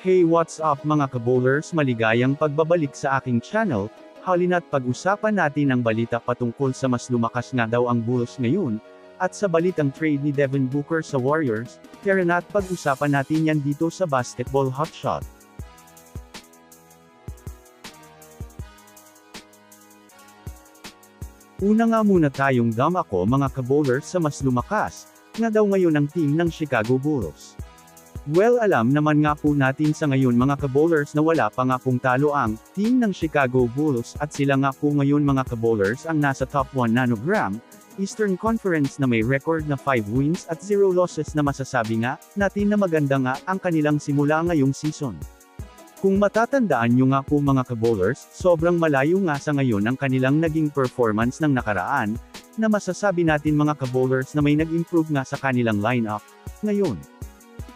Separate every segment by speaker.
Speaker 1: Hey what's up mga kabowlers maligayang pagbabalik sa aking channel, halina't pag-usapan natin ang balita patungkol sa mas lumakas nga daw ang Bulls ngayon, at sa balitang trade ni Devin Booker sa Warriors, tara na't pag-usapan natin yan dito sa Basketball Hotshot. Una nga muna tayong dam ako mga kabowlers sa mas lumakas, nga daw ngayon ang team ng Chicago Bulls. Well alam naman nga po natin sa ngayon mga kabowlers na wala pa nga pong talo ang team ng Chicago Bulls at sila nga po ngayon mga kabowlers ang nasa top 1 nanogram, Eastern Conference na may record na 5 wins at 0 losses na masasabi nga natin na maganda nga ang kanilang simula ngayong season. Kung matatandaan nyo nga po mga kabowlers, sobrang malayo nga sa ngayon ang kanilang naging performance ng nakaraan, na masasabi natin mga kabowlers na may nag-improve nga sa kanilang lineup, ngayon.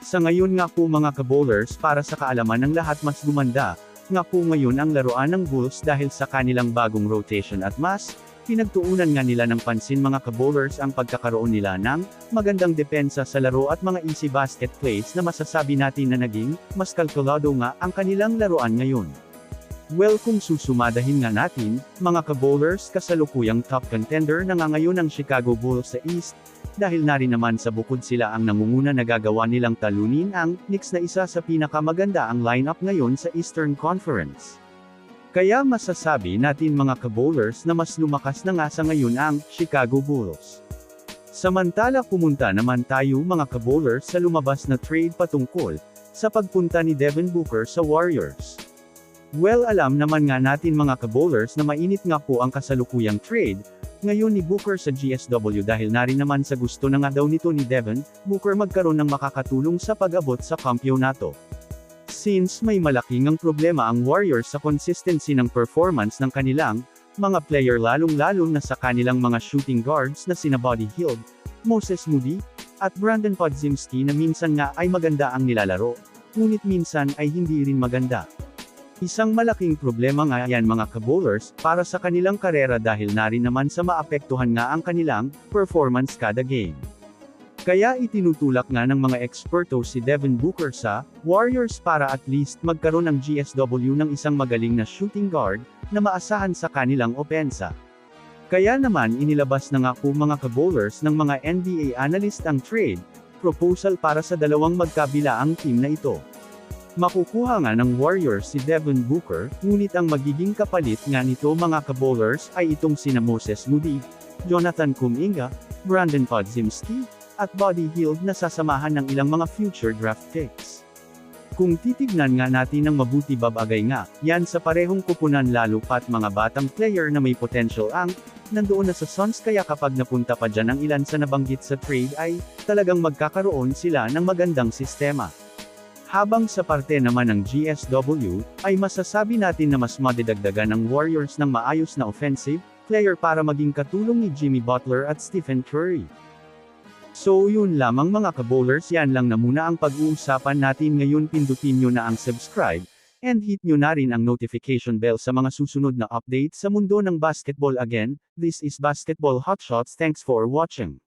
Speaker 1: Sa ngayon nga po mga kabowlers para sa kaalaman ng lahat mas gumanda, nga po ngayon ang laruan ng Bulls dahil sa kanilang bagong rotation at mas, pinagtuunan nga nila ng pansin mga kabowlers ang pagkakaroon nila ng magandang depensa sa laro at mga easy basket plays na masasabi natin na naging mas kalkulado nga ang kanilang laruan ngayon. Well kung susumadahin nga natin, mga kabowlers kasalukuyang top contender na nga ngayon ang Chicago Bulls sa East, dahil na naman sa bukod sila ang nangunguna nagagawa nilang talunin ang Knicks na isa sa pinakamaganda ang lineup ngayon sa Eastern Conference. Kaya masasabi natin mga kabowlers na mas lumakas na nga sa ngayon ang Chicago Bulls. Samantala pumunta naman tayo mga kabowlers sa lumabas na trade patungkol sa pagpunta ni Devin Booker sa Warriors. Well alam naman nga natin mga kabowlers na mainit nga po ang kasalukuyang trade, ngayon ni Booker sa GSW dahil na rin naman sa gusto na nga daw nito ni Devin, Booker magkaroon ng makakatulong sa pag-abot sa kampyonato. Since may malaking ang problema ang Warriors sa consistency ng performance ng kanilang mga player lalong-lalong na sa kanilang mga shooting guards na sina Buddy Hield, Moses Moody, at Brandon Podzimski na minsan nga ay maganda ang nilalaro, ngunit minsan ay hindi rin maganda. Isang malaking problema nga yan mga kabowlers, para sa kanilang karera dahil na rin naman sa maapektuhan nga ang kanilang performance kada game. Kaya itinutulak nga ng mga eksperto si Devin Booker sa Warriors para at least magkaroon ng GSW ng isang magaling na shooting guard na maasahan sa kanilang opensa. Kaya naman inilabas na nga po mga kabowlers ng mga NBA analyst ang trade proposal para sa dalawang magkabila ang team na ito. Makukuha nga ng Warriors si Devin Booker, ngunit ang magiging kapalit nga nito mga kabowlers ay itong sina Moses Moody, Jonathan Kuminga, Brandon Podzimski, at Buddy Hield na sasamahan ng ilang mga future draft picks. Kung titignan nga natin ng mabuti babagay nga, yan sa parehong kupunan lalo pat mga batang player na may potential ang, nandoon na sa Suns kaya kapag napunta pa dyan ang ilan sa nabanggit sa trade ay, talagang magkakaroon sila ng magandang sistema. Habang sa parte naman ng GSW, ay masasabi natin na mas madidagdagan ng Warriors ng maayos na offensive player para maging katulong ni Jimmy Butler at Stephen Curry. So yun lamang mga kabowlers yan lang na muna ang pag-uusapan natin ngayon pindutin nyo na ang subscribe, and hit nyo na rin ang notification bell sa mga susunod na update sa mundo ng basketball again, this is Basketball Hotshots thanks for watching.